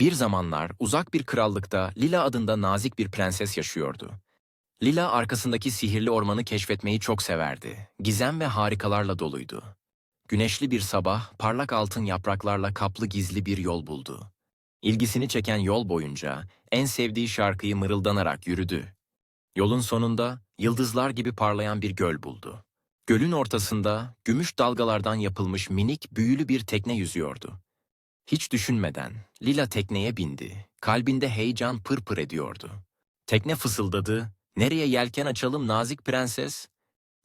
Bir zamanlar uzak bir krallıkta Lila adında nazik bir prenses yaşıyordu. Lila arkasındaki sihirli ormanı keşfetmeyi çok severdi. Gizem ve harikalarla doluydu. Güneşli bir sabah parlak altın yapraklarla kaplı gizli bir yol buldu. İlgisini çeken yol boyunca en sevdiği şarkıyı mırıldanarak yürüdü. Yolun sonunda yıldızlar gibi parlayan bir göl buldu. Gölün ortasında gümüş dalgalardan yapılmış minik büyülü bir tekne yüzüyordu. Hiç düşünmeden Lila tekneye bindi. Kalbinde heyecan pırpır ediyordu. Tekne fısıldadı. Nereye yelken açalım nazik prenses?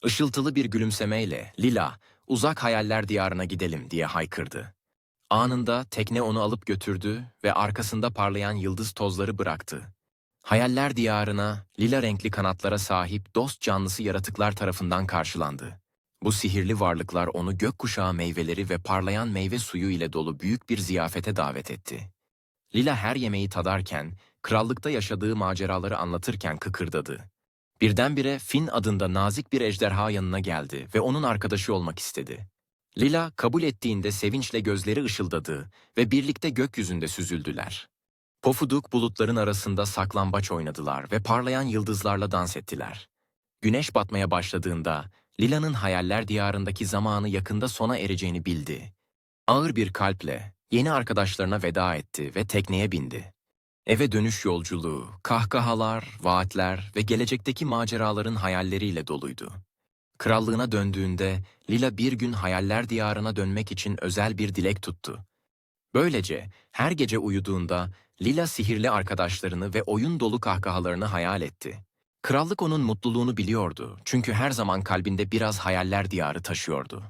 Işıltılı bir gülümsemeyle Lila, uzak hayaller diyarına gidelim diye haykırdı. Anında tekne onu alıp götürdü ve arkasında parlayan yıldız tozları bıraktı. Hayaller diyarına, lila renkli kanatlara sahip dost canlısı yaratıklar tarafından karşılandı. Bu sihirli varlıklar onu gökkuşağı meyveleri ve parlayan meyve suyu ile dolu büyük bir ziyafete davet etti. Lila her yemeği tadarken, krallıkta yaşadığı maceraları anlatırken kıkırdadı. Birdenbire Finn adında nazik bir ejderha yanına geldi ve onun arkadaşı olmak istedi. Lila kabul ettiğinde sevinçle gözleri ışıldadı ve birlikte gökyüzünde süzüldüler. Pofuduk bulutların arasında saklambaç oynadılar ve parlayan yıldızlarla dans ettiler. Güneş batmaya başladığında Lila'nın hayaller diyarındaki zamanı yakında sona ereceğini bildi. Ağır bir kalple yeni arkadaşlarına veda etti ve tekneye bindi. Eve dönüş yolculuğu, kahkahalar, vaatler ve gelecekteki maceraların hayalleriyle doluydu. Krallığına döndüğünde Lila bir gün hayaller diyarına dönmek için özel bir dilek tuttu. Böylece her gece uyuduğunda Lila sihirli arkadaşlarını ve oyun dolu kahkahalarını hayal etti. Krallık onun mutluluğunu biliyordu çünkü her zaman kalbinde biraz hayaller diyarı taşıyordu.